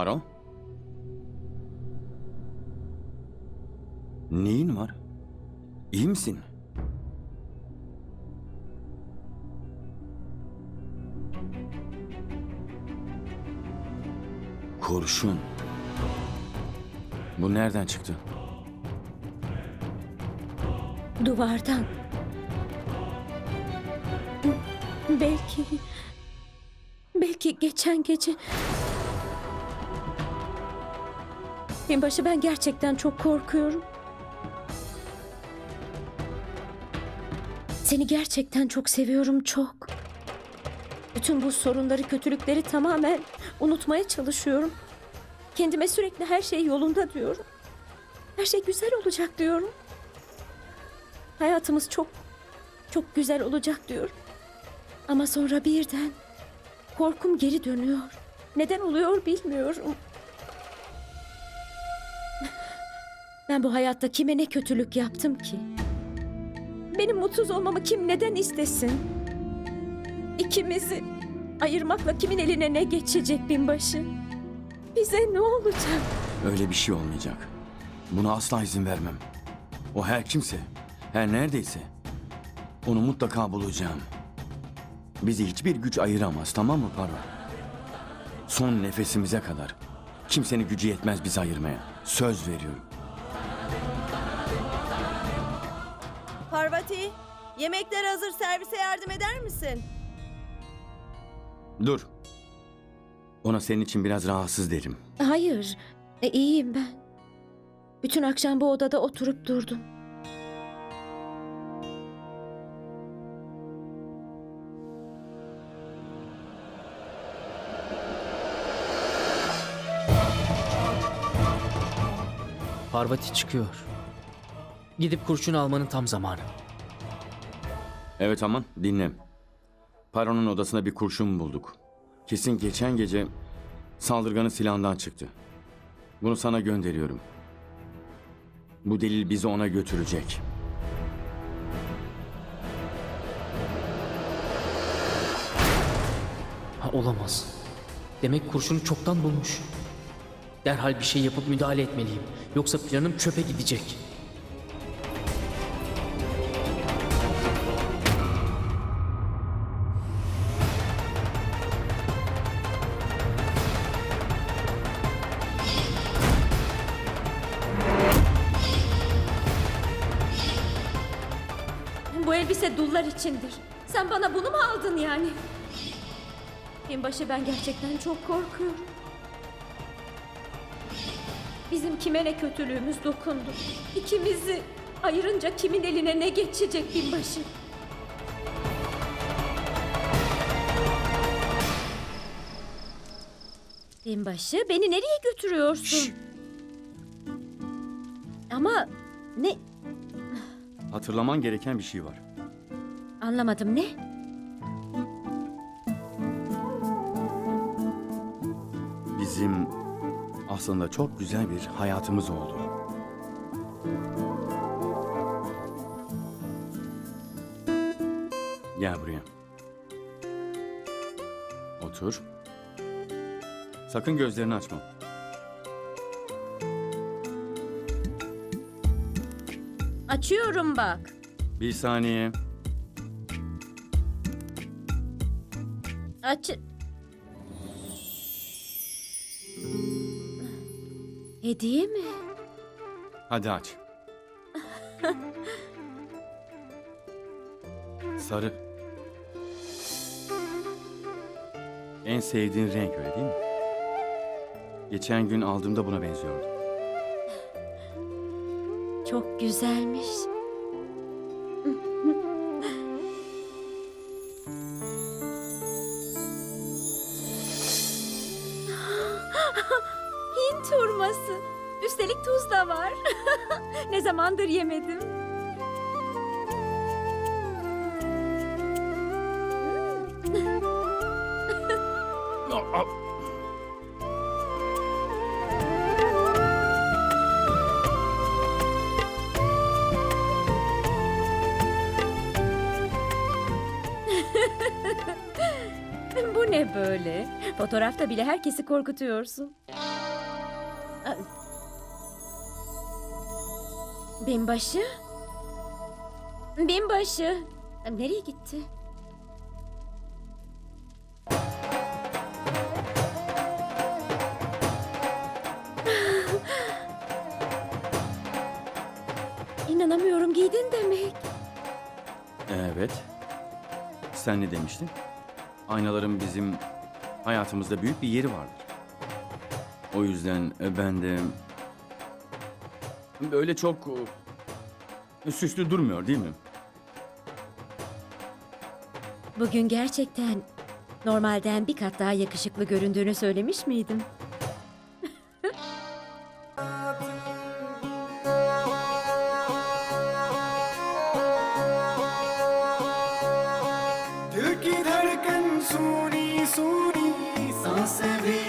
Paro? Neyin var? İyi misin? Kurşun. Bu nereden çıktı? Duvardan. Belki... Belki geçen gece... Binbaşı ben gerçekten çok korkuyorum. Seni gerçekten çok seviyorum çok. Bütün bu sorunları, kötülükleri tamamen unutmaya çalışıyorum. Kendime sürekli her şey yolunda diyorum. Her şey güzel olacak diyorum. Hayatımız çok çok güzel olacak diyorum. Ama sonra birden korkum geri dönüyor. Neden oluyor bilmiyorum. Ben bu hayatta kime ne kötülük yaptım ki? Benim mutsuz olmamı kim neden istesin? İkimizi ayırmakla kimin eline ne geçecek binbaşı? Bize ne olacak? Öyle bir şey olmayacak. Buna asla izin vermem. O her kimse, her neredeyse onu mutlaka bulacağım. Bizi hiçbir güç ayıramaz tamam mı Paro? Son nefesimize kadar. Kimsenin gücü yetmez bizi ayırmaya. Söz veriyorum. Parvati, yemekler hazır servise yardım eder misin? Dur. Ona senin için biraz rahatsız derim. Hayır, e, iyiyim ben. Bütün akşam bu odada oturup durdum. Parvati çıkıyor. Gidip kurşun almanın tam zamanı. Evet aman dinle. Paro'nun odasına bir kurşun bulduk. Kesin geçen gece saldırganın silahından çıktı. Bunu sana gönderiyorum. Bu delil bizi ona götürecek. Ha olamaz. Demek kurşunu çoktan bulmuş. Derhal bir şey yapıp müdahale etmeliyim. Yoksa planım çöpe gidecek. Bu elbise dullar içindir. Sen bana bunu mu aldın yani? Binbaşı ben gerçekten çok korkuyorum. Bizim kime ne kötülüğümüz dokundu. İkimizi ayırınca kimin eline ne geçecek binbaşı? Binbaşı beni nereye götürüyorsun? Ama ne Hatırlaman gereken bir şey var. anlamadım ne? Bizim aslında çok güzel bir hayatımız oldu. Gel buraya. Otur. Sakın gözlerini açma. Açıyorum bak. Bir saniye. Aç. Hediye mi? Hadi aç. Sarı. En sevdiğin renk öyle değil mi? Geçen gün aldığımda buna benziyordu. Çok güzelmiş. Da var. ne zamandır yemedim. Bu ne böyle? Fotoğrafta bile herkesi korkutuyorsun. Binbaşı? Binbaşı. Nereye gitti? İnanamıyorum giydin demek. Evet. Sen ne demiştin? Aynaların bizim hayatımızda büyük bir yeri vardır. O yüzden ben de böyle çok e, süslü durmuyor değil mi? Bugün gerçekten normalden bir kat daha yakışıklı göründüğünü söylemiş miydim? दिल की धड़कन सुनी सुनी सांसें भी